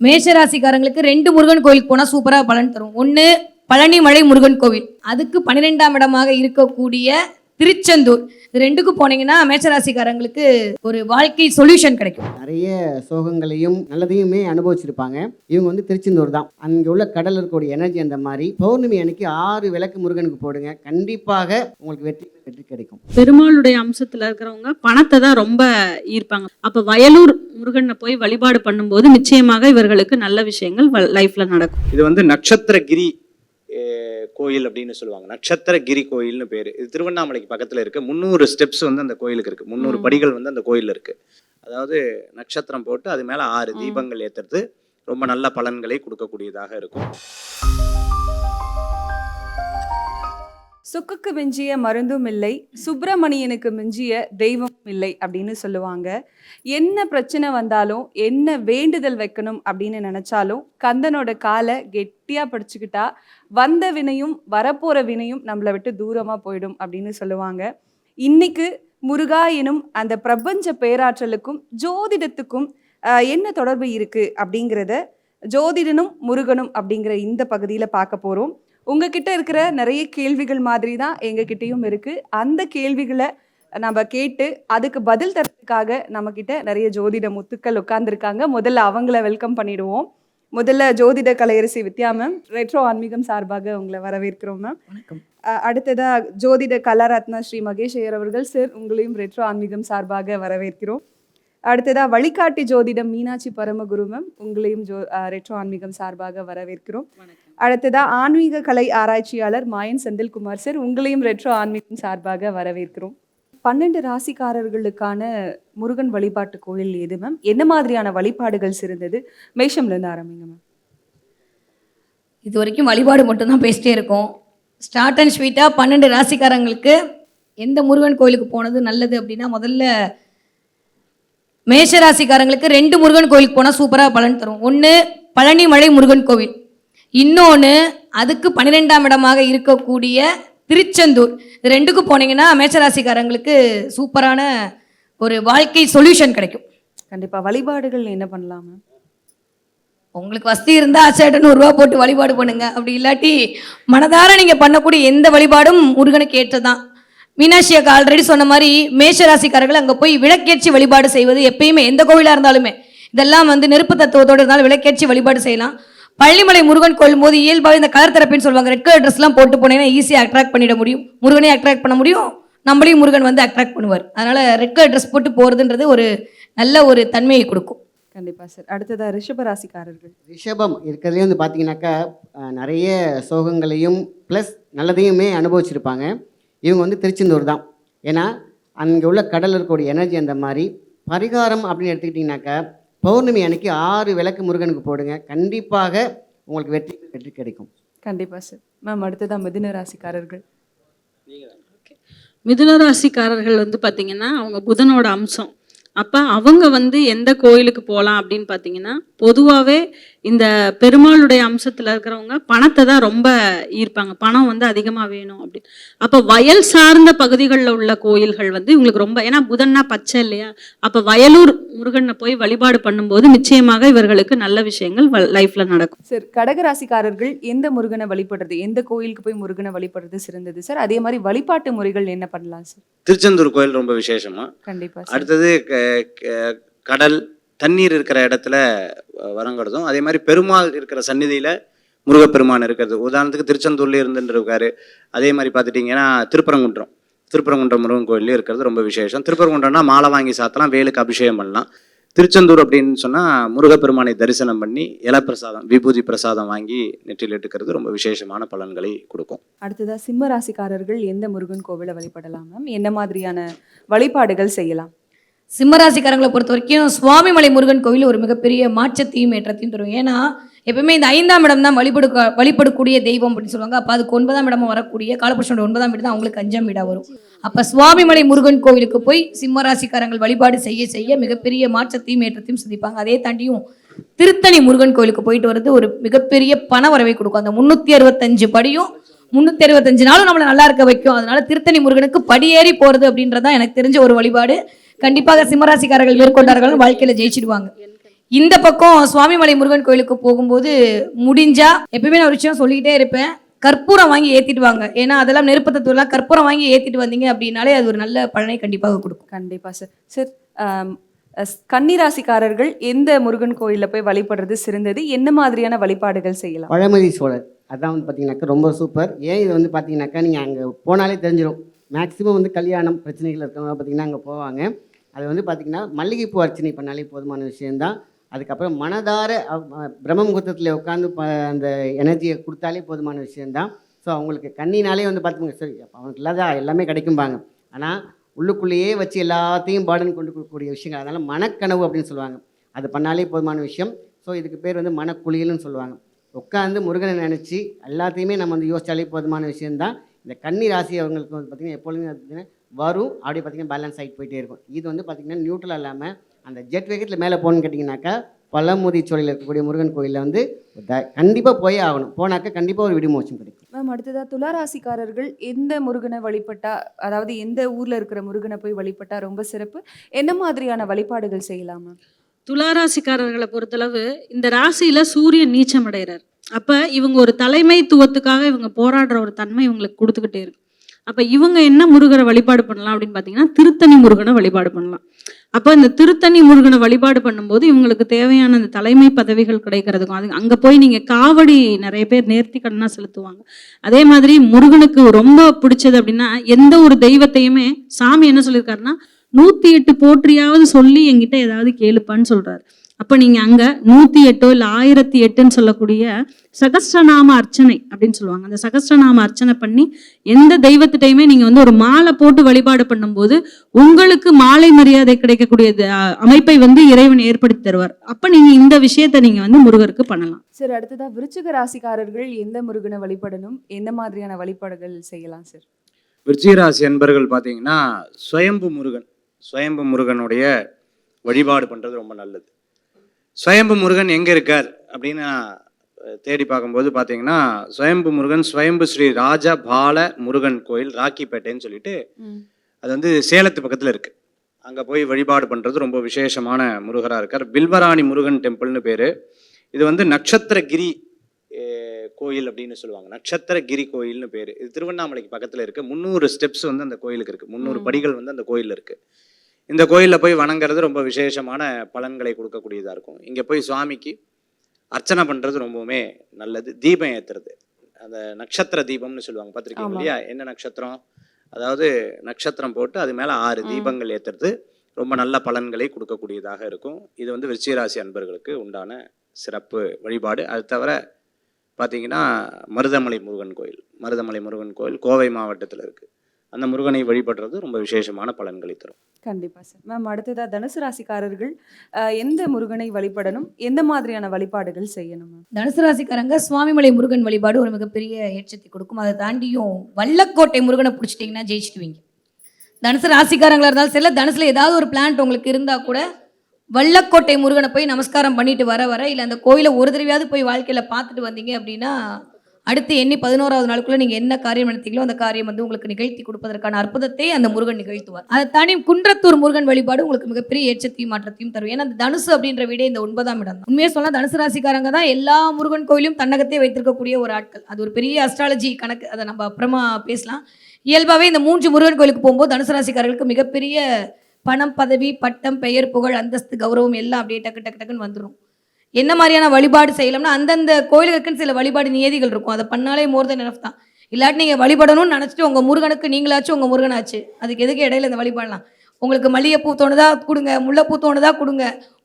மேஷராசிக்காரங்களுக்கு ரெண்டு முருகன் கோயிலுக்கு போனால் சூப்பராக பலன் தரும். ஒன்று பழனிமலை முருகன் கோவில். அதுக்கு பன்னிரெண்டாம் இடமாக இருக்கக்கூடிய திருச்செந்தூர். இது ரெண்டுக்கு போனீங்கன்னா மேஷராசிக்காரங்களுக்கு ஒரு வாழ்க்கை சொல்யூஷன் கிடைக்கும். நிறைய சோகங்களையும் நல்லதையுமே அனுபவிச்சிருப்பாங்க. இவங்க வந்து திருச்செந்தூர் தான். அங்கே உள்ள கடல் இருக்கக்கூடிய எனர்ஜி அந்த மாதிரி. பௌர்ணமி அன்னைக்கு ஆறு விளக்கு முருகனுக்கு போடுங்க. கண்டிப்பாக உங்களுக்கு வெற்றி வெற்றி கிடைக்கும். பெருமாளுடைய அம்சத்துல இருக்கிறவங்க பணத்தை தான் ரொம்ப ஈர்ப்பாங்க. அப்ப வயலூர் முருகனை போய் வழிபாடு பண்ணும்போது நிச்சயமாக இவர்களுக்கு நல்ல விஷயங்கள் லைஃப்ல நடக்கும். இது வந்து நட்சத்திரகிரி அஹ், கோயில் அப்படின்னு சொல்லுவாங்க. நட்சத்திரகிரி கோயில்னு பேரு. இது திருவண்ணாமலைக்கு பக்கத்துல இருக்கு. முந்நூறு ஸ்டெப்ஸ் வந்து அந்த கோயிலுக்கு இருக்கு. முந்நூறு படிகள் வந்து அந்த கோயில்ல இருக்கு. அதாவது நட்சத்திரம் போட்டு அது மேல ஆறு தீபங்கள் ஏத்துறது ரொம்ப நல்ல பலன்களை கொடுக்கக்கூடியதாக இருக்கும். சுக்குக்கு மிஞ்சிய மருந்தும் இல்லை சுப்பிரமணியனுக்கு மிஞ்சிய தெய்வம் இல்லை அப்படின்னு சொல்லுவாங்க. என்ன பிரச்சனை வந்தாலும் என்ன வேண்டுதல் வைக்கணும் அப்படின்னு நினைச்சாலும் கந்தனோட காலை கெட்டியாக படிச்சுக்கிட்டா வந்த வினையும் வரப்போற வினையும் நம்மளை விட்டு தூரமாக போயிடும் அப்படின்னு சொல்லுவாங்க. இன்னைக்கு முருகா எனும் அந்த பிரபஞ்ச பேராற்றலுக்கும் ஜோதிடத்துக்கும் என்ன தொடர்பு இருக்கு அப்படிங்கிறத ஜோதிடனும் முருகனும் அப்படிங்கிற இந்த பகுதியில் பார்க்க போகிறோம் உங்ககிட்ட இருக்கிற நிறைய கேள்விகள் மாதிரி தான் எங்ககிட்டயும் இருக்கு. அந்த கேள்விகளை நம்ம கேட்டு அதுக்கு பதில் தரதுக்காக நம்ம கிட்ட நிறைய ஜோதிட முத்துக்கள் உட்கார்ந்துருக்காங்க. முதல்ல அவங்கள வெல்கம் பண்ணிடுவோம். முதல்ல ஜோதிட கலையரசி வித்யா மேம் ரெட்ரோ ஆன்மீகம் சார்பாக உங்களை வரவேற்கிறோம் மேம் வணக்கம். அஹ் அடுத்ததா ஜோதிட கலாரத்னா ஸ்ரீ மகேஷ் ஐயர் அவர்கள் சார் உங்களையும் ரெட்ரோ ஆன்மீகம் சார்பாக வரவேற்கிறோம். அடுத்ததா வழிகாட்டி ஜோதிடம் மீனாட்சி பரமகுரு மேம் உங்களையும் ஜோ ரெட்ரோ ஆன்மீகம் சார்பாக வரவேற்கிறோம். அடுத்ததா ஆன்மீக கலை ஆராய்ச்சியாளர் மாயன் செந்தில்குமார் சார் உங்களையும் ரெட்ரோ ஆன்மீகம் சார்பாக வரவேற்கிறோம். பன்னெண்டு ராசிக்காரர்களுக்கான முருகன் வழிபாட்டு கோயில் எது மேம் என்ன மாதிரியான வழிபாடுகள் சிறந்தது? மேஷம்லேருந்து ஆரம்பிங்க மேம் இது வரைக்கும் வழிபாடு மட்டும்தான் பேசிட்டே இருக்கோம். ஸ்டார்ட் அண்ட் ஸ்வீட்டாக பன்னெண்டு ராசிக்காரங்களுக்கு எந்த முருகன் கோயிலுக்கு போனது நல்லது அப்படின்னா முதல்ல மேஷ ராசிக்காரங்களுக்கு ரெண்டு முருகன் கோயிலுக்கு போனால் சூப்பராக பலன் தரும். ஒன்று பழனிமலை முருகன் கோவில். இன்னொன்று அதுக்கு பன்னிரெண்டாம் இடமாக இருக்கக்கூடிய திருச்செந்தூர். இது ரெண்டுக்கு போனீங்கன்னா மேஷராசிக்காரங்களுக்கு சூப்பரான ஒரு வாழ்க்கை சொல்யூஷன் கிடைக்கும். கண்டிப்பா. வழிபாடுகள் என்ன பண்ணலாம் உங்களுக்கு வசதி இருந்தால் அச்சாட்ட நூறுரூவா போட்டு வழிபாடு பண்ணுங்க. அப்படி இல்லாட்டி மனதார நீங்கள் பண்ணக்கூடிய எந்த வழிபாடும் முருகனுக்கு ஏற்றதான். மீனாட்சி அக்கா ஆல்ரெடி சொன்ன மாதிரி மேஷராசிக்காரர்கள் அங்கே போய் விளக்கேற்றி வழிபாடு செய்வது எப்பயுமே எந்த கோவிலாக இருந்தாலுமே. இதெல்லாம் வந்து நெருப்பு தத்துவத்தோடு இருந்தாலும் விளக்கேற்றி வழிபாடு செய்யலாம். பள்ளிமலை முருகன் கோயில் போது இயல்பாக இந்த கலர் தெரப்பின்னு சொல்லுவாங்க. ரெட் கலர் ட்ரெஸ்லாம் போட்டு போனீங்கன்னா ஈஸியாக அட்ராக்ட் பண்ணிட முடியும். முருகனையும் அட்ராக்ட் பண்ண முடியும். நம்மளையும் முருகன் வந்து அட்ராக்ட் பண்ணுவார். அதனால் ரெட் கலர் ட்ரெஸ் போட்டு போகிறதுன்றது ஒரு நல்ல ஒரு தன்மையை கொடுக்கும். கண்டிப்பா சார் அடுத்ததா ரிஷப ராசிக்காரர்கள். ரிஷபம் இருக்கிறதுலே வந்து பார்த்தீங்கன்னாக்கா நிறைய சோகங்களையும் ப்ளஸ் நல்லதையுமே அனுபவிச்சிருப்பாங்க. இவங்க வந்து திருச்செந்தூர் தான். ஏன்னா அங்கே உள்ள கடல் இருக்கக்கூடிய எனர்ஜி அந்த மாதிரி. பரிகாரம் அப்படின்னு எடுத்துக்கிட்டிங்கனாக்கா பௌர்ணமி அன்னைக்கு ஆறு விளக்கு முருகனுக்கு போடுங்க. கண்டிப்பாக உங்களுக்கு வெற்றி வெற்றி கிடைக்கும். கண்டிப்பா சார் மேம் அடுத்ததா மிதுன ராசிக்காரர்கள். மிதுன ராசிக்காரர்கள் வந்து பாத்தீங்கன்னா அவங்க புதனோட அம்சம். அப்ப அவங்க வந்து எந்த கோயிலுக்கு போகலாம் அப்படின்னு பாத்தீங்கன்னா பொதுவாகவே இந்த பெருமாளுடைய அம்சத்துல இருக்கிறவங்க பணத்தை தான் ரொம்ப ஈர்ப்பாங்க. பணம் வந்து அதிகமா வேணும் அப்படின்னு. அப்ப வயல் சார்ந்த பகுதிகளில் உள்ள கோயில்கள் வந்து இவங்களுக்கு ரொம்ப ஏன்னா புதன்னா பச்சை இல்லையா? அப்ப வயலூர் முருகனை போய் வழிபாடு பண்ணும்போது நிச்சயமாக இவர்களுக்கு நல்ல விஷயங்கள் லைஃப்ல நடக்கும். சார் கடக ராசிக்காரர்கள் எந்த முருகனை வழிபடுறது? எந்த கோயிலுக்கு போய் முருகனை வழிபடுறது சிறந்தது? சார் அதே மாதிரி வழிபாட்டு முறைகள் என்ன பண்ணலாம் சார் திருச்செந்தூர் கோயில் ரொம்ப விசேஷமா. கண்டிப்பா சார் அடுத்தது கடல் தண்ணீர் இருக்கிற இடத்துல அஹ், அதே மாதிரி பெருமாள் இருக்கிற சந்நிதியில முருகப்பெருமான் இருக்கிறது. உதாரணத்துக்கு திருச்செந்தூர்லேயே இருந்துட்டு அதே மாதிரி பார்த்துட்டிங்கன்னா திருப்பரங்குன்றம். திருப்பரங்குன்றம் முருகன் கோயிலே இருக்கிறது ரொம்ப விசேஷம். திருப்பரங்குன்றம்னா மாலை வாங்கி சாத்தலாம் வேலுக்கு அபிஷேகம் பண்ணலாம். திருச்செந்தூர் அப்படின்னு சொன்னால் முருகப்பெருமானை தரிசனம் பண்ணி இலப்பிரசாதம் விபூதி பிரசாதம் வாங்கி நெற்றியில் எடுக்கிறது ரொம்ப விசேஷமான பலன்களை கொடுக்கும். அடுத்ததாக சிம்ம ராசிக்காரர்கள் எந்த முருகன் கோவிலை வழிபடலாம் மேம் என்ன மாதிரியான வழிபாடுகள் செய்யலாம்? சிம்மராசிக்காரங்களை பொறுத்த வரைக்கும் சுவாமிமலை முருகன் கோவில் ஒரு மிகப்பெரிய மாற்றத்தையும் ஏற்றத்தையும் தரும். ஏன்னா எப்பவுமே இந்த ஐந்தாம் இடம் தான் வழிபடு வழிபடக்கூடிய தெய்வம் அப்படின்னு சொல்லுவாங்க. அப்போ அதுக்கு ஒன்பதாம் இடமா வரக்கூடிய காலபுருஷனோட ஒன்பதாம் வீடு தான் அவங்களுக்கு அஞ்சாம் வீடாக வரும். அப்போ சுவாமிமலை முருகன் கோவிலுக்கு போய் சிம்மராசிக்காரங்கள் வழிபாடு செய்ய செய்ய மிகப்பெரிய மாற்றத்தையும் ஏற்றத்தையும் சந்திப்பாங்க. அதே தாண்டியும் திருத்தணி முருகன் கோவிலுக்கு போயிட்டு வர்றது ஒரு மிகப்பெரிய பண வரவை கொடுக்கும். அந்த முந்நூற்றி அறுபத்தஞ்சு படியும் முந்நூற்றி அறுபத்தஞ்சு நாளும் நம்மளை நல்லா இருக்க வைக்கும். அதனால திருத்தணி முருகனுக்கு படியேறி போகிறது அப்படின்றதான் எனக்கு தெரிஞ்ச ஒரு வழிபாடு. கண்டிப்பாக சிம்மராசிக்காரர்கள் மேற்கொண்டார்கள் வாழ்க்கையில ஜெயிச்சிடுவாங்க. இந்த பக்கம் சுவாமிமலை முருகன் கோயிலுக்கு போகும்போது முடிஞ்சா எப்பயுமே நான் ஒரு விஷயம் சொல்லிக்கிட்டே இருப்பேன். கற்பூரம் வாங்கி ஏத்திட்டு வாங்க ஏன்னா அதெல்லாம் நெருப்பு தத்துவம்லாம் கற்பூரம் வாங்கி ஏத்திட்டு வந்தீங்க அப்படின்னாலே அது ஒரு நல்ல பலனை கண்டிப்பாக கொடுக்கும். கண்டிப்பா சார் சார் கன்னிராசிக்காரர்கள் எந்த முருகன் கோயில்ல போய் வழிபடுறது சிறந்தது? என்ன மாதிரியான வழிபாடுகள் செய்யலாம்? பழமதி சோழர். அதான் வந்து பார்த்தீங்கன்னாக்கா ரொம்ப சூப்பர் ஏன் இது வந்து பார்த்தீங்கன்னாக்கா நீங்கள் அங்கே போனாலே தெரிஞ்சிடும் மேக்ஸிமம் வந்து கல்யாணம் பிரச்சனைகள் இருக்கவங்க பார்த்தீங்கன்னா அங்கே போவாங்க. அது வந்து பார்த்தீங்கன்னா மல்லிகைப்பூ அர்ச்சனை பண்ணாலே போதுமான விஷயந்தான் அதுக்கப்புறம் மனதார பிரம்ம முகூர்த்தத்தில் உட்காந்து ப அந்த எனர்ஜியை கொடுத்தாலே போதுமான விஷயந்தான் ஸோ அவங்களுக்கு கண்ணினாலே வந்து பார்த்துங்க சரி அப்போ அவனுக்கு இல்லாதா எல்லாமே கிடைக்கும்பாங்க. ஆனால் உள்ளுக்குள்ளேயே வச்சு எல்லாத்தையும் பாடன் கொண்டு கொடுக்கக்கூடிய விஷயங்கள் அதனால் மனக்கனவு அப்படின்னு சொல்லுவாங்க. அது பண்ணாலே போதுமான விஷயம். ஸோ இதுக்கு பேர் வந்து மனக்குளியல்னு சொல்லுவாங்க. உட்காந்து முருகனை நினச்சி எல்லாத்தையுமே நம்ம வந்து யோசித்தாலே போதுமான விஷயந்தான் இந்த கன்னி ராசி அவங்களுக்கு வந்து பார்த்திங்கன்னா எப்பொழுதுமே பார்த்தீங்கன்னா வரும். அப்படியே பார்த்தீங்கன்னா பேலன்ஸ் ஆகிட்டு போயிட்டே இருக்கும். இது வந்து பார்த்திங்கன்னா நியூட்ரல் இல்லாமல் அந்த ஜெட் வேகத்தில் மேலே போகணும்னு கேட்டிங்கனாக்கா பழமுதி சோலையில் இருக்கக்கூடிய முருகன் கோயிலில் வந்து கண்டிப்பாக போயே ஆகணும். போனாக்கா கண்டிப்பாக ஒரு விடுமோச்சம் கிடைக்கும் மேம் அடுத்ததா துளாராசிக்காரர்கள் எந்த முருகனை வழிபட்டா அதாவது எந்த ஊர்ல இருக்கிற முருகனை போய் வழிபட்டா ரொம்ப சிறப்பு? என்ன மாதிரியான வழிபாடுகள் செய்யலாம் மேம் துளாராசிக்காரர்களை பொறுத்தளவு இந்த ராசியில சூரியன் நீச்சம் அடைகிறார் அப்ப இவங்க ஒரு தலைமைத்துவத்துக்காக இவங்க போராடுற ஒரு தன்மை இவங்களுக்கு கொடுத்துக்கிட்டே இருக்கு அப்போ இவங்க என்ன முருகரை வழிபாடு பண்ணலாம் அப்படின்னு பார்த்தீங்கன்னா திருத்தணி முருகனை வழிபாடு பண்ணலாம். அப்போ இந்த திருத்தணி முருகனை வழிபாடு பண்ணும்போது இவங்களுக்கு தேவையான அந்த தலைமை பதவிகள் கிடைக்கிறதுக்கும் அது அங்கே போய் நீங்கள் காவடி நிறைய பேர் நேர்த்தி கடனா செலுத்துவாங்க. அதே மாதிரி முருகனுக்கு ரொம்ப பிடிச்சது அப்படின்னா எந்த ஒரு தெய்வத்தையுமே சாமி என்ன சொல்லியிருக்காருன்னா நூற்றி எட்டு போற்றியாவது சொல்லி என்கிட்ட ஏதாவது கேளுப்பான்னு சொல்கிறாரு அப்ப நீங்க அங்க நூத்தி எட்டோ இல்ல ஆயிரத்தி எட்டுன்னு சொல்லக்கூடிய சகஸ்ரநாம அர்ச்சனை அப்படின்னு சொல்லுவாங்க. அந்த சகஸ்ரநாம அர்ச்சனை பண்ணி எந்த தெய்வத்திட்டையுமே நீங்க வந்து ஒரு மாலை போட்டு வழிபாடு பண்ணும்போது உங்களுக்கு மாலை மரியாதை கிடைக்கக்கூடிய அமைப்பை வந்து இறைவன் ஏற்படுத்தி தருவார். அப்ப நீங்க இந்த விஷயத்த நீங்க வந்து முருகருக்கு பண்ணலாம். சார் அடுத்ததா விருச்சிக ராசிக்காரர்கள் எந்த முருகனை வழிபடணும்? எந்த மாதிரியான வழிபாடுகள் செய்யலாம் சார்? விருச்சிகராசி அன்பர்கள் பார்த்தீங்கன்னா சுயம்பு முருகன். சுயம்பு முருகனுடைய வழிபாடு பண்ணுறது ரொம்ப நல்லது. சுயம்பு முருகன் எங்கே இருக்கார்? அப்படின்னு நான் தேடி பார்க்கும்போது பார்த்தீங்கன்னா சுயம்பு முருகன் சுயம்பு ஸ்ரீ ராஜ பால முருகன் கோயில் ராக்கிப்பேட்டைன்னு சொல்லிட்டு அது வந்து சேலத்து பக்கத்தில் இருக்கு. அங்கே போய் வழிபாடு பண்ணுறது ரொம்ப விசேஷமான முருகராக இருக்கார். பில்வராணி முருகன் டெம்பிள்னு பேர். இது வந்து நட்சத்திரகிரி கோயில் அப்படின்னு சொல்லுவாங்க. நட்சத்திரகிரி கோயில்னு பேர். இது திருவண்ணாமலைக்கு பக்கத்தில் இருக்கு. முந்நூறு ஸ்டெப்ஸ் வந்து அந்த கோயிலுக்கு இருக்கு. முந்நூறு. படிகள் வந்து அந்த கோயிலில் இருக்கு. இந்த கோயிலில் போய் வணங்குறது ரொம்ப விசேஷமான பலன்களை கொடுக்கக்கூடியதாக இருக்கும். இங்கே போய் சுவாமிக்கு அர்ச்சனை பண்ணுறது ரொம்பவுமே நல்லது. தீபம் ஏற்றுறது அந்த நட்சத்திர தீபம்னு சொல்லுவாங்க. பார்த்துருக்கீங்க. இல்லையா? என்ன நட்சத்திரம்? அதாவது நட்சத்திரம் போட்டு அது மேலே ஆறு. தீபங்கள் ஏற்றுறது ரொம்ப நல்ல பலன்களை கொடுக்கக்கூடியதாக இருக்கும். இது வந்து விருச்சிகராசி அன்பர்களுக்கு உண்டான சிறப்பு வழிபாடு. அது தவிர பார்த்தீங்கன்னா மருதமலை முருகன் கோயில். மருதமலை முருகன் கோயில் கோவை மாவட்டத்தில் இருக்குது அந்த முருகனை வழிபடுறது ரொம்ப விசேஷமான பலன்களை தரும். கண்டிப்பா சார். மேம் அடுத்ததா தனுசு ராசிக்காரர்கள் எந்த முருகனை வழிபடணும்? எந்த மாதிரியான வழிபாடுகள் செய்யணும் மேம்? தனுசு ராசிக்காரங்க சுவாமிமலை முருகன் வழிபாடு ஒரு மிகப்பெரிய ஏற்றத்தை கொடுக்கும். அதை தாண்டியும் வல்லக்கோட்டை முருகனை பிடிச்சிட்டிங்கன்னா ஜெயிச்சிடுவீங்க. தனுசு ராசிக்காரங்களா இருந்தாலும் சரி தனுசுல ஏதாவது ஒரு பிளான்ட் உங்களுக்கு இருந்தா கூட வல்லக்கோட்டை முருகனை போய் நமஸ்காரம் பண்ணிட்டு வர வர இல்லை அந்த கோயிலை ஒரு தடவையாவது போய் வாழ்க்கையில பார்த்துட்டு வந்தீங்க அப்படின்னா அடுத்து எண்ணி பதினோராவது நாளுக்குள்ள நீங்க என்ன காரியம் நடத்தீங்களோ அந்த காரியம் வந்து உங்களுக்கு நிகழ்த்தி கொடுப்பதற்கான அற்புதத்தை அந்த முருகன் நிகழ்த்துவார். அதை தனி குன்றத்தூர் முருகன் வழிபாடு உங்களுக்கு மிகப்பெரிய ஏற்றத்தையும் மாற்றத்தையும் தரும். ஏன்னா அந்த தனுசு அப்படின்ற வீடே இந்த ஒன்பதாம் இடம் தான். உண்மையை சொன்னா தனுசு ராசிக்காரங்க தான் எல்லா முருகன் கோயிலும் தன்னகத்தே வைத்திருக்கக்கூடிய ஒரு ஆட்கள். அது ஒரு பெரிய அஸ்ட்ராலஜி கணக்கு. அதை நம்ம அப்புறமா பேசலாம். இயல்பாகவே இந்த மூன்று முருகன் கோயிலுக்கு போகும்போது தனுசு ராசிக்காரர்களுக்கு மிகப்பெரிய பணம் பதவி பட்டம் பெயர் புகழ் அந்தஸ்து கௌரவம் எல்லாம் அப்படியே டக்கு டக்கு டக்குன்னு வந்துடும் என்ன மாதிரியான வழிபாடு செய்யலாம்னா அந்தந்த கோயிலுக்குன்னு சில வழிபாடு நியதிகள் இருக்கும். அதை பண்ணாலே மோர் தன் எனஃப் தான். இல்லாட்டி நீங்கள் வழிபடணும்னு நினச்சிட்டு உங்கள் முருகனுக்கு நீங்களாச்சும் உங்கள் முருகனாச்சு. அதுக்கு எதுக்கு இடையில இந்த வழிபாடலாம்? உங்களுக்கு மல்லிகைப்பூ தோணுதா கொடுங்க. முல்லைப்பூ தோணுதா கொடுங்க.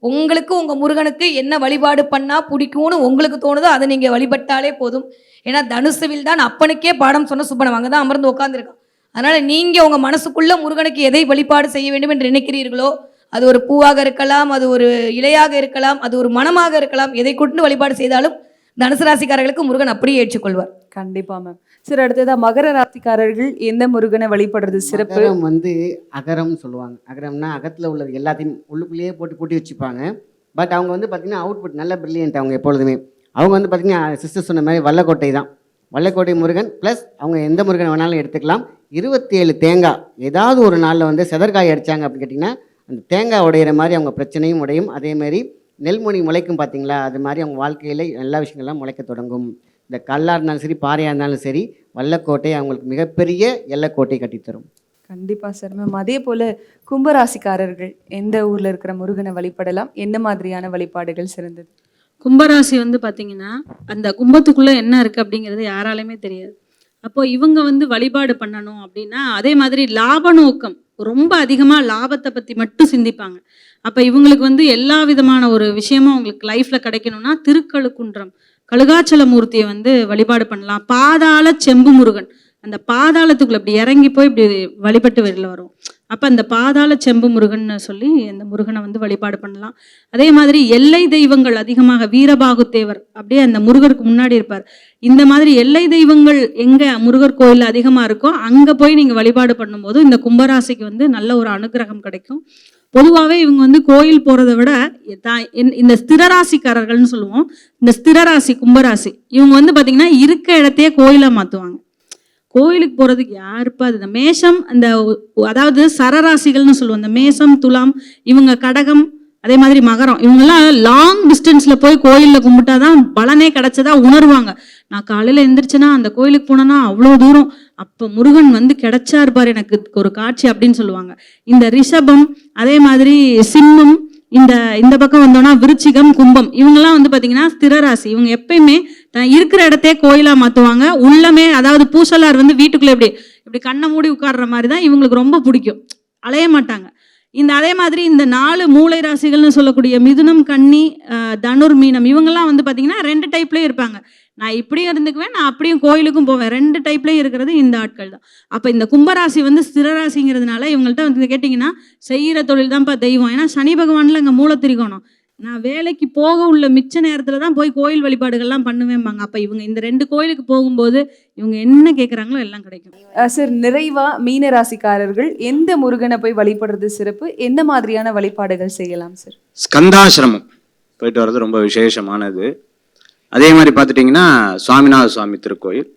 உங்களுக்கு உங்கள் முருகனுக்கு என்ன வழிபாடு பண்ணால் பிடிக்கும்னு உங்களுக்கு தோணுதோ அதை நீங்கள் வழிபட்டாலே போதும். ஏன்னா தனுசுவில் தான் அப்பனுக்கே பாடம் சொன்ன சுப்பனம். அங்கே தான் அமர்ந்து உட்காந்துருக்கான் அதனால் நீங்கள் உங்கள் மனசுக்குள்ளே முருகனுக்கு எதை வழிபாடு செய்ய வேண்டும் என்று நினைக்கிறீர்களோ அது ஒரு பூவாக இருக்கலாம் அது ஒரு இலையாக இருக்கலாம் அது ஒரு மனமாக இருக்கலாம் எதை கொண்டு வழிபாடு செய்தாலும் தனுசு ராசிக்காரர்களுக்கு முருகன் அப்படியே ஏற்றுக்கொள்வார். கண்டிப்பா மேம் சார் அடுத்ததா மகர ராசிக்காரர்கள் எந்த முருகனை வழிபடுறது சிறப்பு? அகரம் வந்து அகரம்னு சொல்லுவாங்க. அகரம்னா அகத்தில் உள்ளது எல்லாத்தையும் உள்ளுக்குள்ளேயே போட்டு பூட்டி வச்சுப்பாங்க. பட் அவங்க வந்து பார்த்திங்கன்னா அவுட்புட் நல்ல பிரில்லியன்ட் அவங்க எப்பொழுதுமே. அவங்க வந்து பார்த்திங்கன்னா சிஸ்டர் சொன்ன மாதிரி வல்லக்கோட்டை தான். வல்லக்கோட்டை முருகன் ப்ளஸ் அவங்க எந்த முருகன் வேணாலும் எடுத்துக்கலாம். இருபத்தி ஏழு தேங்காய் ஏதாவது ஒரு நாளில் வந்து செதற்காய் அடித்தாங்க அப்படின்னு கேட்டிங்கன்னா அந்த தேங்காய் உடையிற மாதிரி அவங்க பிரச்சனையும் உடையும். அதேமாரி நெல்மணி முளைக்கும் பார்த்தீங்களா அது மாதிரி அவங்க வாழ்க்கையில் எல்லா விஷயங்கள்லாம் முளைக்க தொடங்கும். இந்த கல்லாக இருந்தாலும் சரி பாறையாக இருந்தாலும் சரி வல்லக்கோட்டை அவங்களுக்கு மிகப்பெரிய எல்லைக்கோட்டை கட்டித்தரும் கண்டிப்பா சார். மேம் அதே போல கும்பராசிக்காரர்கள் எந்த ஊர்ல இருக்கிற முருகனை வழிபடலாம்? என்ன மாதிரியான வழிபாடுகள் சிறந்தது? கும்பராசி வந்து பாத்தீங்கன்னா அந்த கும்பத்துக்குள்ள என்ன இருக்கு அப்படிங்கிறது யாராலையுமே தெரியாது. அப்போ இவங்க வந்து வழிபாடு பண்ணணும் அப்படின்னா அதே மாதிரி லாப நோக்கம் ரொம்ப அதிகமாக லாபத்தை பத்தி மட்டும் சிந்திப்பாங்க. அப்போ இவங்களுக்கு வந்து எல்லா விதமான ஒரு விஷயமும் அவங்களுக்கு லைஃப்ல கிடைக்கணும்னா திருக்கழுக்குன்றம் கழுகாச்சல மூர்த்தியை வந்து வழிபாடு பண்ணலாம். பாதாள செம்பு முருகன். அந்த பாதாளத்துக்குள்ள இப்படி இறங்கி போய் இப்படி வழிபட்டு வெளில வரும். அப்போ அந்த பாதாள செம்பு முருகன் சொல்லி அந்த முருகனை வந்து வழிபாடு பண்ணலாம். அதே மாதிரி எல்லை தெய்வங்கள் அதிகமாக வீரபாகு தேவர் அப்படியே அந்த முருகருக்கு முன்னாடி இருப்பார். இந்த மாதிரி எல்லை தெய்வங்கள் எங்கே முருகர் கோயில் அதிகமாக இருக்கோ அங்கே போய் நீங்கள் வழிபாடு பண்ணும்போது இந்த கும்பராசிக்கு வந்து நல்ல ஒரு அனுகிரகம் கிடைக்கும். பொதுவாகவே இவங்க வந்து கோயில் போகிறத விட தான் இந்த- இந்த ஸ்திரராசிக்காரர்கள்னு சொல்லுவோம். இந்த ஸ்திரராசி கும்பராசி இவங்க வந்து பார்த்திங்கன்னா இருக்க இடத்தையே கோயிலாக மாற்றுவாங்க கோயிலுக்கு போகிறதுக்கு யாருப்பா அது இந்த மேஷம் அந்த அதாவது சரராசிகள்னு சொல்லுவோம். இந்த மேஷம் துலாம் இவங்க கடகம் அதே மாதிரி மகரம். இவங்கெல்லாம் லாங் டிஸ்டன்ஸில் போய் கோயிலில் கும்பிட்டாதான் பலனே கிடச்சதா உணர்வாங்க. நான் காலையில் எந்திரிச்சேன்னா அந்த கோயிலுக்கு போனேன்னா அவ்வளோ தூரம். அப்போ முருகன் வந்து கிடச்சா இருப்பார் எனக்கு ஒரு காட்சி அப்படின்னு சொல்லுவாங்க. இந்த ரிஷபம் அதே மாதிரி சிம்மம் இந்த இந்த பக்கம் வந்தோம்னா விருச்சிகம் கும்பம். இவங்கெல்லாம் வந்து பார்த்தீங்கன்னா ஸ்திரராசி. இவங்க எப்பயுமே இருக்கிற இடத்தையே கோயிலாக மாற்றுவாங்க உள்ளமே அதாவது பூசலார் வந்து வீட்டுக்குள்ளே எப்படி இப்படி கண்ணை மூடி உட்கார்ற மாதிரி தான் இவங்களுக்கு ரொம்ப பிடிக்கும். அலைய மாட்டாங்க. இந்த அதே மாதிரி இந்த நாலு மூளை ராசிகள்னு சொல்லக்கூடிய மிதுனம் கன்னி தனுர் மீனம் இவங்கெல்லாம் வந்து பார்த்தீங்கன்னா ரெண்டு டைப்லேயும் இருப்பாங்க. நான் இப்படியும் இருந்துக்குவேன் நான் அப்படியும் கோயிலுக்கும் போவேன். ரெண்டு டைப்லயும் இருக்கிறது இந்த ஆட்கள் தான். அப்ப இந்த கும்பராசி வந்து ஸ்திரராசிங்கிறதுனால இவங்கள்ட்ட வந்து கேட்டிங்கன்னா செய்யற தொழில் தான்ப்பா தெய்வம். ஏன்னா சனி பகவான்ல அங்க மூல திரிகோணம் நான் வேலைக்கு போக உள்ள மிச்ச நேரத்துல தான் போய் கோயில் வழிபாடுகள்லாம் பண்ணுவேன்பாங்க அப்ப இவங்க இந்த ரெண்டு கோயிலுக்கு போகும்போது இவங்க என்ன கேக்குறாங்களோ எல்லாம் கிடைக்கும். சார் நிறைவா மீன ராசிக்காரர்கள் எந்த முருகனை போய் வழிபடுறது சிறப்பு? என்ன மாதிரியான வழிபாடுகள் செய்யலாம் சார் ஸ்கந்தாசிரமம். போயிட்டு வர்றது ரொம்ப விசேஷமானது. அதே மாதிரி பார்த்துட்டிங்கன்னா சுவாமிநாத சுவாமி திருக்கோயில்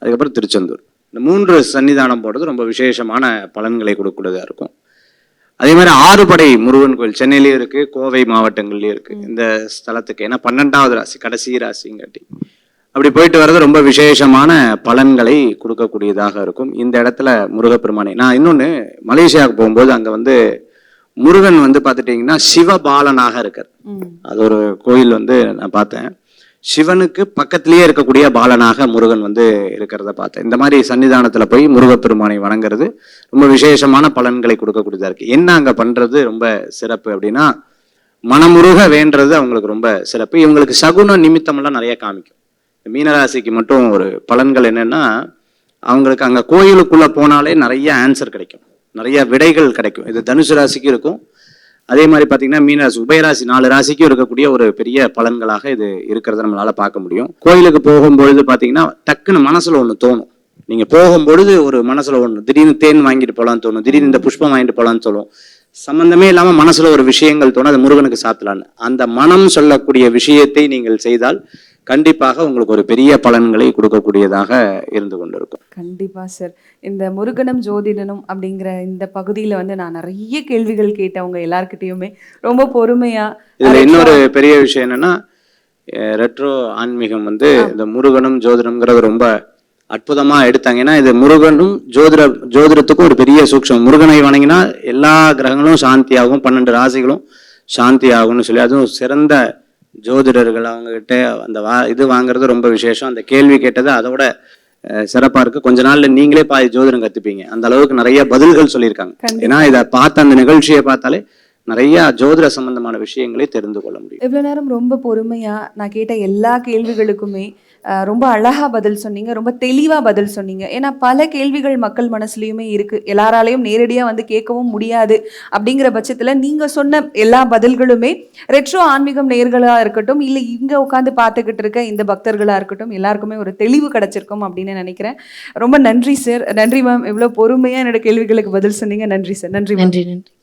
அதுக்கப்புறம் திருச்செந்தூர். இந்த மூன்று சன்னிதானம் போடுறது ரொம்ப விசேஷமான பலன்களை கொடுக்கக்கூடியதாக இருக்கும். அதே மாதிரி ஆறுபடை முருகன் கோயில் சென்னையிலயும் இருக்கு கோவை மாவட்டங்கள்லயும் இருக்கு. இந்த ஸ்தலத்துக்கு ஏன்னா பன்னெண்டாவது ராசி கடைசி ராசிங்காட்டி. அப்படி போயிட்டு வர்றது ரொம்ப விசேஷமான பலன்களை கொடுக்கக்கூடியதாக இருக்கும். இந்த இடத்துல முருகப்பெருமானை நான் இன்னொன்று மலேசியாவுக்கு போகும்போது அங்கே வந்து முருகன் வந்து பார்த்துட்டிங்கன்னா சிவபாலனாக இருக்கார். அது ஒரு கோயில் வந்து நான் பார்த்தேன். சிவனுக்கு பக்கத்திலேயே இருக்கக்கூடிய பாலனாக முருகன் வந்து இருக்கிறத பார்த்தேன். இந்த மாதிரி சன்னிதானத்தில் போய் முருகப்பெருமானை வணங்குறது ரொம்ப விசேஷமான பலன்களை கொடுக்கக்கூடியதா இருக்கு. என்ன அங்கே பண்றது ரொம்ப சிறப்பு அப்படின்னா மனமுருக வேண்டது அவங்களுக்கு ரொம்ப சிறப்பு. இவங்களுக்கு சகுன நிமித்தமெல்லாம் நிறைய காமிக்கும். மீனராசிக்கு மட்டும் ஒரு பலன்கள் என்னன்னா அவங்களுக்கு அங்கே கோயிலுக்குள்ளே போனாலே நிறைய ஆன்சர் கிடைக்கும். நிறைய விடைகள் கிடைக்கும். இது தனுசு ராசிக்கு இருக்கும். அதே மாதிரி பார்த்தீங்கன்னா மீனராசி உபயராசி நாலு ராசிக்கும் இருக்கக்கூடிய ஒரு பெரிய பலன்களாக இது இருக்கிறத நம்மளால பார்க்க முடியும். கோயிலுக்கு போகும்பொழுது பார்த்தீங்கன்னா டக்குன்னு மனசுல ஒன்று தோணும். நீங்க போகும்பொழுது ஒரு மனசுல ஒன்று திடீர்னு தேன் வாங்கிட்டு போகலான்னு தோணும் திடீர்னு இந்த புஷ்பம் வாங்கிட்டு போகலான்னு தோணும். சம்பந்தமே இல்லாமல் மனசுல ஒரு விஷயங்கள் தோணும் அது முருகனுக்கு சாத்தலான்னு. அந்த மனம் சொல்லக்கூடிய விஷயத்தை நீங்கள் செய்தால் கண்டிப்பாக உங்களுக்கு ஒரு பெரிய பலன்களை கொடுக்கக்கூடியதாக இருந்து கொண்டிருக்கும். கண்டிப்பா சார் இந்த முருகனும் ஜோதிடனும் அப்படிங்கிற இந்த பகுதியில வந்து நான் நிறைய கேள்விகள் கேட்டேன் உங்க எல்லார்கிட்டயுமே ரொம்ப பொறுமையா இதுல இன்னொரு பெரிய விஷயம் என்னன்னா ரெட்ரோ ஆன்மீகம் வந்து இந்த முருகனும் ஜோதிடம்ங்கிறது ரொம்ப அற்புதமா எடுத்தாங்க. ஏன்னா இது முருகனும் ஜோதிட ஜோதிடத்துக்கும் ஒரு பெரிய சூக்ஷம். முருகனை வணங்கினா எல்லா கிரகங்களும் சாந்தியாகும். பன்னெண்டு ராசிகளும் சாந்தி ஆகும்னு சொல்லி அதுவும் சிறந்த ஜோதிடர்கள் அவங்க கிட்ட அந்த வா இது வாங்குறது ரொம்ப விசேஷம். அந்த கேள்வி கேட்டது அதோட அஹ், சிறப்பா இருக்கு. கொஞ்ச நாள்ல நீங்களே பாதி ஜோதிடம் கத்துப்பீங்க. அந்த அளவுக்கு நிறைய பதில்கள் சொல்லியிருக்காங்க. ஏன்னா இதை பார்த்த அந்த நிகழ்ச்சியை பார்த்தாலே நிறைய ஜோதிட சம்பந்தமான விஷயங்களை தெரிந்து கொள்ள முடியும். இவ்வளவு நேரம் ரொம்ப பொறுமையா நான் கேட்ட எல்லா கேள்விகளுக்குமே ரொம்ப அழகா பதில் சொன்னீங்க ரொம்ப தெளிவா பதில் சொன்னீங்க. ஏன்னா பல கேள்விகள் மக்கள் மனசுலயுமே இருக்கு. எல்லாராலையும் நேரடியாக வந்து கேட்கவும் முடியாது அப்படிங்கிற பட்சத்துல நீங்க சொன்ன எல்லா பதில்களுமே ரெட்ரோ ஆன்மீகம் நேர்களாக இருக்கட்டும் இல்லை இங்க உட்காந்து பார்த்துக்கிட்டு இருக்க இந்த பக்தர்களா இருக்கட்டும் எல்லாருக்குமே ஒரு தெளிவு கிடைச்சிருக்கும் அப்படின்னு நினைக்கிறேன். ரொம்ப நன்றி சார் நன்றி மேம் இவ்வளோ பொறுமையாக என்னோட கேள்விகளுக்கு பதில் சொன்னீங்க. நன்றி சார் நன்றி நன்றி நன்றி.